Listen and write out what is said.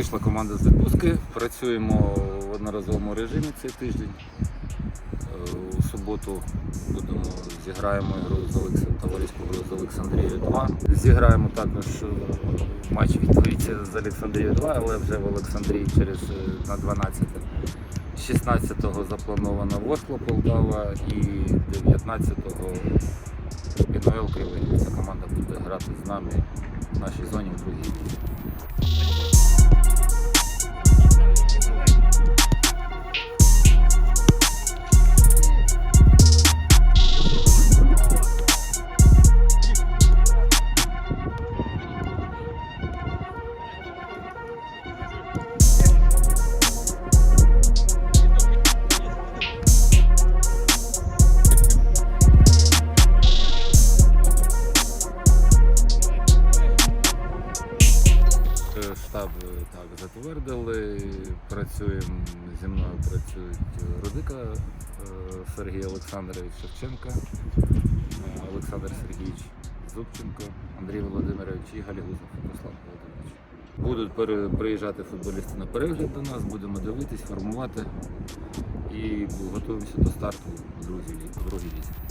Вийшла команда з відпустки. Працюємо в одноразовому режимі цей тиждень. Е, У суботу будемо зіграємо гру з товариську гру з Олександрією 2. Зіграємо також е, матч відповідь з Олександрією 2, але вже в Олександрії через е, на 12. 16-го заплановано Ворскло Полтава і 19-го ПНЛ Кривий. Ця команда буде грати з нами в нашій зоні в другій Штаб так затвердили. Працюємо зі мною працюють Рудика е, Сергій Олександрович Шевченка, е, Олександр Сергійович Зубченко, Андрій Володимирович і Галігузов Руслан Володимирович. Будуть приїжджати футболісти на перегляд до нас, будемо дивитись, формувати і готуємося до старту в другій лізі.